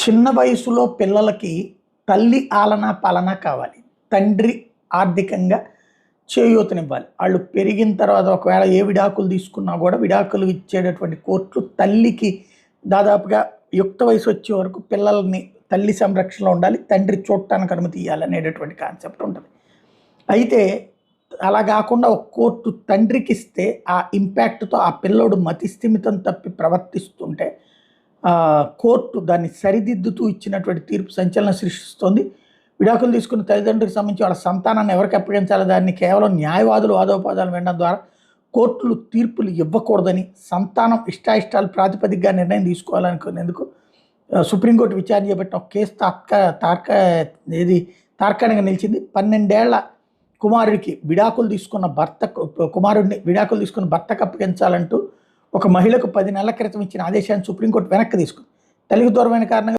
చిన్న వయసులో పిల్లలకి తల్లి ఆలన పాలన కావాలి. తండ్రి ఆర్థికంగా చేయూతనివ్వాలి. వాళ్ళు పెరిగిన తర్వాత ఒకవేళ ఏ విడాకులు తీసుకున్నా కూడా విడాకులు ఇచ్చేటటువంటి కోర్టులు తల్లికి దాదాపుగా యుక్త వయసు వచ్చే వరకు పిల్లల్ని తల్లి సంరక్షణలో ఉండాలి తండ్రి చూడటానికి అనుమతి ఇవ్వాలి అనేటటువంటి కాన్సెప్ట్ ఉంటుంది. అయితే అలా కాకుండా ఒక కోర్టు తండ్రికి ఇస్తే ఆ ఇంపాక్ట్తో ఆ పిల్లోడు మతిస్థిమితం తప్పి ప్రవర్తిస్తుంటే కోర్టు దాన్ని సరిదిద్దుతూ ఇచ్చినటువంటి తీర్పు సంచలనం సృష్టిస్తోంది. విడాకులు తీసుకున్న తల్లిదండ్రులకు సంబంధించి వాళ్ళ సంతానాన్ని ఎవరికి అప్పగించాలి దాన్ని కేవలం న్యాయవాదులు వాదోపాదాలు వినడం ద్వారా కోర్టులు తీర్పులు ఇవ్వకూడదని సంతానం ఇష్టాయిష్టాలు ప్రాతిపదికగా నిర్ణయం తీసుకోవాలనుకునేందుకు సుప్రీంకోర్టు విచారణ చేపట్టిన ఒక కేసు తాత్కా తార్క ఏది తార్కాణంగా నిలిచింది. పన్నెండేళ్ళ కుమారుడికి విడాకులు తీసుకున్న భర్త కుమారుడిని విడాకులు తీసుకున్న భర్తకు అప్పగించాలంటూ ఒక మహిళకు పది నెలల క్రితం ఇచ్చిన ఆదేశాన్ని సుప్రీంకోర్టు వెనక్కి తీసుకుంది. తల్లికి దూరమైన కారణంగా